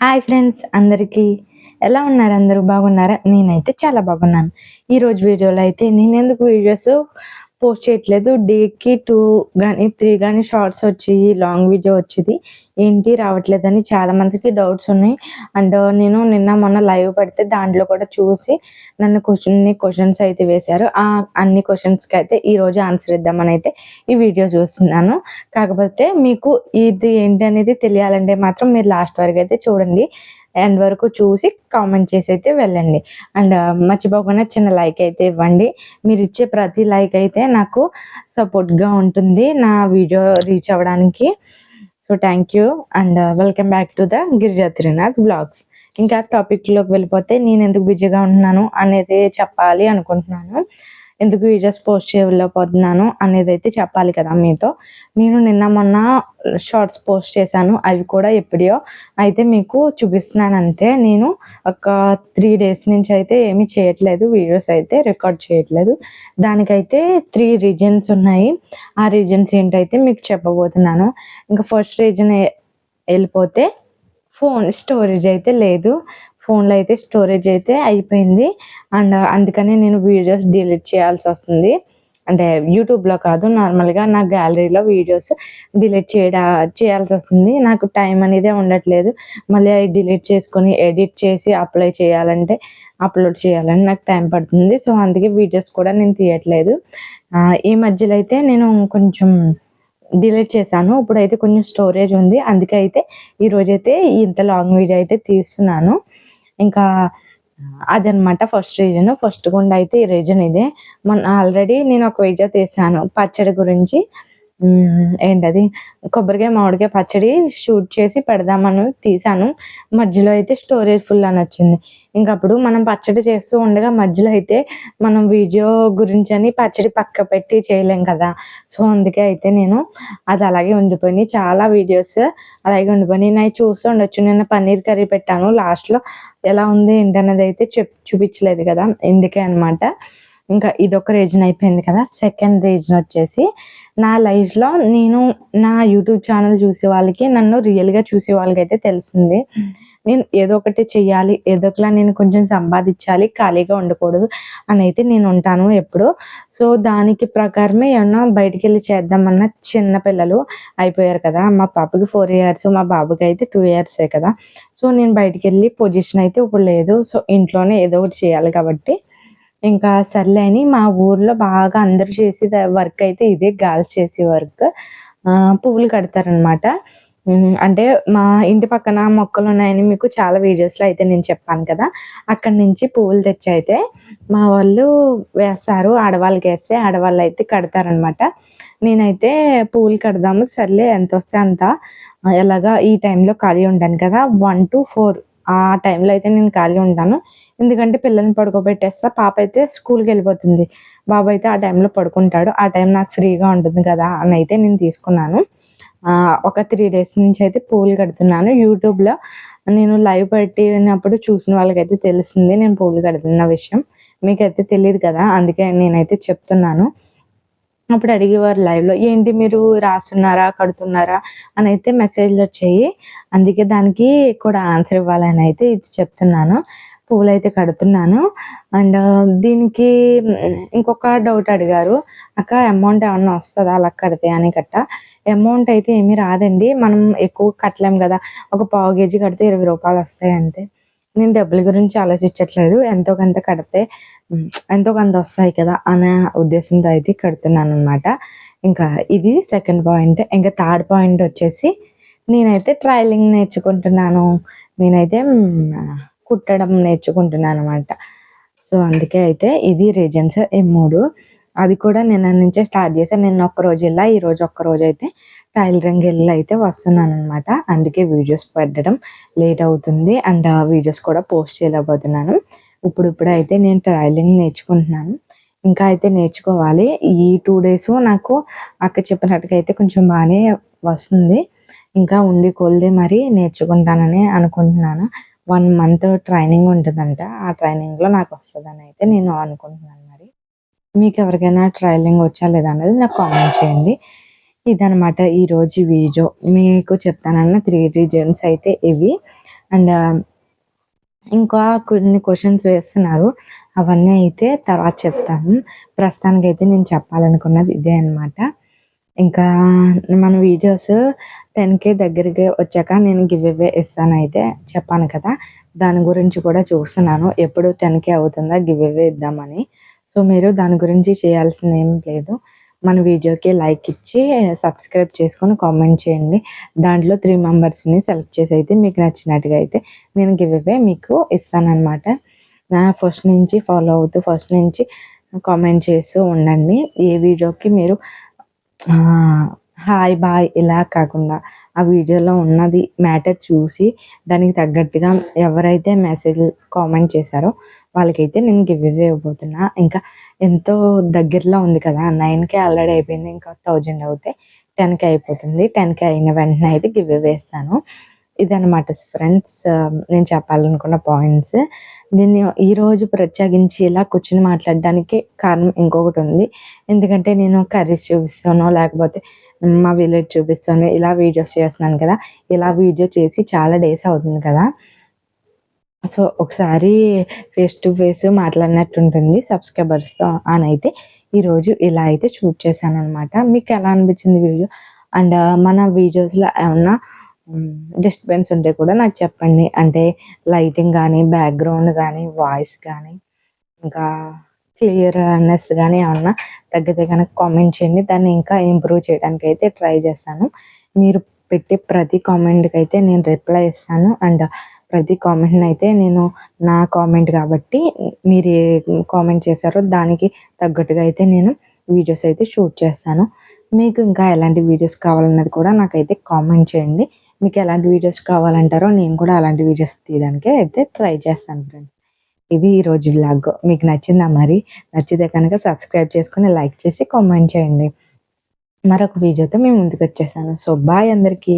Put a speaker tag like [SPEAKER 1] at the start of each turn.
[SPEAKER 1] Hi friends అందరికీ ఎలా ఉన్నారు? అందరూ బాగున్నారా? నేనైతే చాలా బాగున్నాను. ఈరోజు వీడియోలో అయితే నేను ఎందుకు వీడియోస్ పోస్ట్ చేయట్లేదు. డేకి టూ కానీ త్రీ కానీ షార్ట్స్ వచ్చి లాంగ్ వీడియో వచ్చేది. ఏంటి? రావట్లేదని చాలా మందికి డౌట్స్ ఉన్నాయి. అండ్ నేను నిన్న మొన్న లైవ్ పెడితే దాంట్లో కూడా చూసి నన్ను క్వశ్చన్ని క్వశ్చన్స్ అయితే వేశారు. ఆ అన్ని క్వశ్చన్స్కి అయితే ఈరోజు ఆన్సర్ ఇద్దామని అయితే ఈ వీడియో చూస్తున్నాను. కాకపోతే మీకు ఇది ఏంటి అనేది తెలియాలంటే మాత్రం మీరు లాస్ట్ వరకు అయితే చూడండి. ఎండ్ వరకు చూసి కామెంట్ చేసి అయితే వెళ్ళండి అండ్ uh, మర్చిపోకుండా చిన్న లైక్ అయితే ఇవ్వండి. మీరు ఇచ్చే ప్రతి లైక్ అయితే నాకు సపోర్ట్గా ఉంటుంది నా వీడియో రీచ్ అవ్వడానికి. So thank you and welcome back to the Girija Trinath blogs ఇంకా టాపిక్లోకి వెళ్ళిపోతే నేను ఎందుకు బిజీగా ఉంటున్నాను అనేది చెప్పాలి అనుకుంటున్నాను. ఎందుకు వీడియోస్ పోస్ట్ చేయలేకపోతున్నాను అనేది అయితే చెప్పాలి కదా మీతో. నేను నిన్న మొన్న షార్ట్స్ పోస్ట్ చేశాను అవి కూడా ఎప్పుడో. అయితే మీకు చూపిస్తున్నాను అంతే నేను ఒక త్రీ డేస్ నుంచి అయితే ఏమీ చేయట్లేదు వీడియోస్ అయితే రికార్డ్ చేయట్లేదు. దానికైతే త్రీ రీజన్స్ ఉన్నాయి. ఆ రీజన్స్ ఏంటైతే మీకు చెప్పబోతున్నాను. ఇంకా ఫస్ట్ రీజన్ వెళ్ళిపోతే ఫోన్ స్టోరేజ్ అయితే లేదు. ఫోన్లో అయితే స్టోరేజ్ అయితే అయిపోయింది. అండ్ అందుకనే నేను వీడియోస్ డిలీట్ చేయాల్సి వస్తుంది. అంటే యూట్యూబ్లో కాదు నార్మల్గా నా గ్యాలరీలో వీడియోస్ డిలీట్ చేయడా చేయాల్సి వస్తుంది. నాకు టైం అనేది ఉండట్లేదు. మళ్ళీ అవి డిలీట్ చేసుకొని ఎడిట్ చేసి అప్లై చేయాలంటే అప్లోడ్ చేయాలని నాకు టైం పడుతుంది. సో అందుకే వీడియోస్ కూడా నేను తీయట్లేదు. ఈ మధ్యలో అయితే నేను కొంచెం డిలీట్ చేశాను. ఇప్పుడైతే కొంచెం స్టోరేజ్ ఉంది. అందుకే అయితే ఈరోజైతే ఇంత లాంగ్ వీడియో అయితే తీస్తున్నాను. ఇంకా అదనమాట ఫస్ట్ రీజన్ ఫస్ట్ గుండా అయితే ఈ రీజన్ ఇదే. మన ఆల్రెడీ నేను ఒక వీడియో తీసాను పచ్చడి గురించి. ఏంటది? కొబ్బరికాయ మామిడికాయ పచ్చడి షూట్ చేసి పెడదామని తీసాను. మధ్యలో అయితే స్టోరేజ్ ఫుల్ అని వచ్చింది. ఇంకప్పుడు మనం పచ్చడి చేస్తూ ఉండగా మధ్యలో అయితే మనం వీడియో గురించి అని పచ్చడి పక్క పెట్టి చేయలేం కదా. సో అందుకే అయితే నేను అది అలాగే ఉండిపోయింది. చాలా వీడియోస్ అలాగే ఉండిపోయినాయి. నేను చూస్తూ ఉండొచ్చు. నిన్న పన్నీర్ కర్రీ పెట్టాను. లాస్ట్లో ఎలా ఉంది ఏంటనేది అయితే చెప్ చూపించలేదు కదా. ఎందుకే అనమాట ఇంకా ఇదొక రీజన్ అయిపోయింది కదా. సెకండ్ రీజన్ వచ్చేసి నా లైఫ్లో నేను నా యూట్యూబ్ ఛానల్ చూసే వాళ్ళకి నన్ను రియల్గా చూసే వాళ్ళకి అయితే తెలుస్తుంది. నేను ఏదో ఒకటి చెయ్యాలి ఏదో ఒకలా నేను కొంచెం సంపాదించాలి ఖాళీగా ఉండకూడదు అని అయితే నేను ఉంటాను ఎప్పుడు. సో దానికి ప్రకారమే ఏమన్నా బయటికి వెళ్ళి చేద్దామన్న చిన్న పిల్లలు అయిపోయారు కదా. మా పాపకి ఫోర్ ఇయర్స్ మా బాబుకి అయితే టూ ఇయర్సే కదా. సో నేను బయటికి వెళ్ళి పొజిషన్ అయితే ఇప్పుడు లేదు. సో ఇంట్లోనే ఏదో ఒకటి చేయాలి కాబట్టి ఇంకా సర్లే అని మా ఊర్లో బాగా అందరూ చేసే వర్క్ అయితే ఇదే గర్ల్స్ చేసే వర్క్. పువ్వులు కడతారనమాట అంటే మా ఇంటి పక్కన మొక్కలు ఉన్నాయని మీకు చాలా వీడియోస్లో అయితే నేను చెప్పాను కదా. అక్కడి నుంచి పువ్వులు తెచ్చి అయితే మా వాళ్ళు వేస్తారు ఆడవాళ్ళకి వేస్తే ఆడవాళ్ళు అయితే కడతారనమాట నేనైతే పువ్వులు కడదాము సర్లే ఎంత వస్తే అంత. ఎలాగా ఈ టైంలో ఖాళీ ఉంటాను కదా వన్ టు ఫోర్ ఆ టైంలో అయితే నేను ఖాళీ ఉంటాను. ఎందుకంటే పిల్లల్ని పడుకోబెట్టేస్తా పాప అయితే స్కూల్కి వెళ్ళిపోతుంది. బాబు అయితే ఆ టైంలో పడుకుంటాడు. ఆ టైం నాకు ఫ్రీగా ఉంటుంది కదా అని అయితే నేను తీసుకున్నాను. ఒక త్రీ డేస్ నుంచి అయితే పూలు కడుతున్నాను. యూట్యూబ్లో నేను లైవ్ పెట్టినప్పుడు చూసిన వాళ్ళకైతే తెలుస్తుంది నేను పూలు కడుతున్న విషయం. మీకైతే తెలియదు కదా అందుకే నేనైతే చెప్తున్నాను. అప్పుడు అడిగేవారు లైవ్లో ఏంటి మీరు రాస్తున్నారా కడుతున్నారా? అని అయితే మెసేజ్లు వచ్చాయి అందుకే దానికి కూడా ఆన్సర్ ఇవ్వాలని అయితే ఇది చెప్తున్నాను. పువ్వులు అయితే కడుతున్నాను అండ్ uh, దీనికి ఇంకొక డౌట్ అడిగారు. అక్క అమౌంట్ ఏమన్నా వస్తుందా? అలా కడితే అని కట్ట అమౌంట్ అయితే ఏమీ రాదండి. మనం ఎక్కువ కట్టలేం కదా. ఒక పావు కేజీ కడితే ఇరవై రూపాయలు వస్తాయి అంతే. నేను డబ్బుల గురించి ఆలోచించట్లేదు. ఎంతో కొంత కడితే ఎంతో కొంత వస్తాయి కదా అనే ఉద్దేశంతో అయితే కడుతున్నాను అనమాట ఇంకా ఇది సెకండ్ పాయింట్. ఇంకా థర్డ్ పాయింట్ వచ్చేసి నేనైతే ట్రైలింగ్ నేర్చుకుంటున్నాను. నేనైతే కుట్టడం నేర్చుకుంటున్నాను అనమాట సో అందుకే అయితే ఇది రీజన్స్ ఈ మూడు. అది కూడా నిన్న నుంచే స్టార్ట్ చేశాను నిన్న ఒక్క రోజు వెళ్ళా ఈ రోజు ఒక్క రోజు అయితే టైలరింగ్ వెళ్ళి అయితే వస్తున్నాను అనమాట అందుకే వీడియోస్ పెట్టడం లేట్ అవుతుంది అండ్ వీడియోస్ కూడా పోస్ట్ చేయలేకపోతున్నాను. ఇప్పుడు ఇప్పుడు అయితే నేను ట్రైలింగ్ నేర్చుకుంటున్నాను. ఇంకా అయితే నేర్చుకోవాలి. ఈ టూ డేస్ నాకు అక్క చెప్పినట్టుగా అయితే కొంచెం బాగానే వస్తుంది. ఇంకా ఉండి కొలిది మరి నేర్చుకుంటానని అనుకుంటున్నాను. వన్ మంత్ ట్రైనింగ్ ఉంటుందంట. ఆ ట్రైనింగ్లో నాకు వస్తుందని అయితే నేను అనుకుంటున్నాను. మీకు ఎవరికైనా ట్రైలింగ్ వచ్చా లేదా అనేది నాకు కామెంట్ చేయండి. ఇదనమాట ఈరోజు వీడియో మీకు చెప్తానన్న త్రీ రీజన్స్ అయితే ఇవి. అండ్ ఇంకా కొన్ని క్వశ్చన్స్ వేస్తున్నారు. అవన్నీ అయితే తర్వాత చెప్తాను. ప్రస్తుతానికైతే నేను చెప్పాలనుకున్నది ఇదే అన్నమాట. ఇంకా మన వీడియోస్ టెన్ కే దగ్గరికి వచ్చాక నేను గివ్ అవే ఇస్తాను అయితే చెప్పాను కదా. దాని గురించి కూడా చూస్తున్నాను. ఎప్పుడు టెన్ కే అవుతుందా? గివ్ అవే ఇద్దామని. సో మీరు దాని గురించి చేయాల్సింది ఏం లేదు. మన వీడియోకి లైక్ ఇచ్చి సబ్స్క్రైబ్ చేసుకొని కామెంట్ చేయండి. దాంట్లో త్రీ మెంబర్స్ని సెలెక్ట్ చేసి అయితే మీకు నచ్చినట్టుగా అయితే నేను గివ్ అవే మీకు ఇస్తానమాట నా ఫస్ట్ నుంచి ఫాలో అవుతూ ఫస్ట్ నుంచి కామెంట్ చేస్తూ ఉండండి. ఏ వీడియోకి మీరు హాయ్ బాయ్ ఇలా కాకుండా ఆ వీడియోలో ఉన్నది మ్యాటర్ చూసి దానికి తగ్గట్టుగా ఎవరైతే మెసేజ్ కామెంట్ చేశారో వాళ్ళకైతే నేను గివ్ అవే ఇవ్వబోతున్నా. ఇంకా ఎంతో దగ్గరలో ఉంది కదా నైన్కే ఆల్రెడీ అయిపోయింది. ఇంకా థౌజండ్ అవుతే టెన్కే అయిపోతుంది. టెన్కి అయిన వెంటనే అయితే గివ్ అవే ఇదనమాట ఫ్రెండ్స్. నేను చెప్పాలనుకున్న పాయింట్స్. నేను ఈరోజు ప్రత్యేకించి ఇలా కూర్చుని మాట్లాడడానికి కారణం ఇంకొకటి ఉంది. ఎందుకంటే నేను కర్రీస్ చూపిస్తాను లేకపోతే మా విలేజ్ చూపిస్తాను ఇలా వీడియోస్ చేస్తున్నాను కదా. ఇలా వీడియో చేసి చాలా డేస్ అవుతుంది కదా. సో ఒకసారి ఫేస్ టు ఫేస్ మాట్లాడినట్టు ఉంటుంది సబ్స్క్రైబర్స్తో అని అయితే ఈరోజు ఇలా అయితే షూట్ చేశాను అనమాట మీకు ఎలా అనిపించింది వీడియో? అండ్ మన వీడియోస్లో ఏమన్నా డిస్టర్బెన్స్ ఉంటే కూడా నాకు చెప్పండి. అంటే లైటింగ్ కానీ బ్యాక్గ్రౌండ్ కానీ వాయిస్ కానీ ఇంకా క్లియర్నెస్ కానీ ఏమన్నా తగ్గితే కనుక కామెంట్ చేయండి. దాన్ని ఇంకా ఇంప్రూవ్ చేయడానికి అయితే ట్రై చేస్తాను. మీరు పెట్టే ప్రతి కామెంట్కి అయితే నేను రిప్లై ఇస్తాను. అండ్ ప్రతి కామెంట్ని అయితే నేను నా కామెంట్ కాబట్టి మీరు ఏ కామెంట్ చేశారో దానికి తగ్గట్టుగా అయితే నేను వీడియోస్ అయితే షూట్ చేస్తాను. మీకు ఇంకా ఎలాంటి వీడియోస్ కావాలన్నది కూడా నాకైతే కామెంట్ చేయండి. మీకు ఎలాంటి వీడియోస్ కావాలంటారో నేను కూడా అలాంటి వీడియోస్ తీయడానికి అయితే ట్రై చేస్తాను ఫ్రెండ్స్. ఇది ఈరోజు బ్లాగ్ మీకు నచ్చిందా మరి? నచ్చితే కనుక సబ్స్క్రైబ్ చేసుకొని లైక్ చేసి కామెంట్ చేయండి. మరొక వీడియోతో మేము ముందుకు వచ్చేసాను. సో బాయ్ అందరికీ.